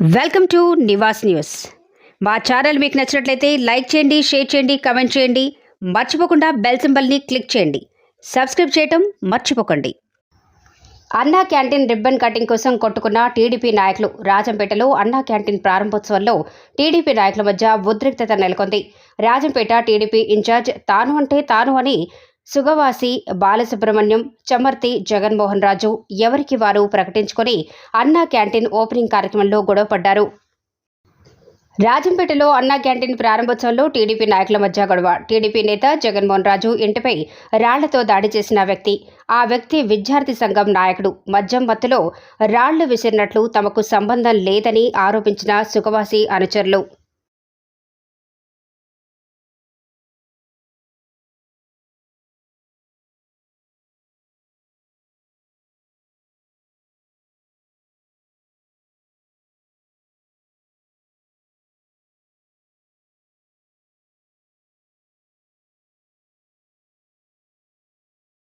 Welcome to Nivas news. మా channel మీకు నచ్చినట్లయితే లైక్ చేయండి షేర్ చేయండి కమెంట్ చేయండి. మర్చిపోకుండా బెల్ సింబల్ని క్లిక్ చేయండి. సబ్స్క్రైబ్ చేయటం మర్చిపోకండి. అన్నా క్యాంటీన్ రిబ్బన్ కటింగ్ కోసం కొట్టుకున్న టీడీపీ నాయకులు రాజంపేటలో అన్నా క్యాంటీన్ ప్రారంభోత్సవంలో టీడీపీ నాయకుల మధ్య ఉద్రిక్తత నెలకొంది. రాజంపేట టీడీపీ ఇన్ఛార్జ్ తాను అంటే తాను అని సుగవాసి బాలసుబ్రహ్మణ్యం చమర్తి జగన్మోహన్ రాజు ఎవరికి వారు ప్రకటించుకొని అన్నా క్యాంటీన్ ఓపెనింగ్ కార్యక్రమంలో గొడవపడ్డారు. రాజంపేటలో అన్నా క్యాంటీన్ ప్రారంభోత్సవంలో టీడీపీ నాయకుల మధ్య గొడవ. టీడీపీ నేత జగన్మోహన్ రాజు ఇంటిపై రాళ్ళతో దాడి చేసిన వ్యక్తి. ఆ వ్యక్తి విద్యార్థి సంఘం నాయకుడు. మద్యం మత్తులో రాళ్ళు విసిరినట్లు తమకు సంబంధం లేదని ఆరోపించిన సుఖవాసి అనుచరులు.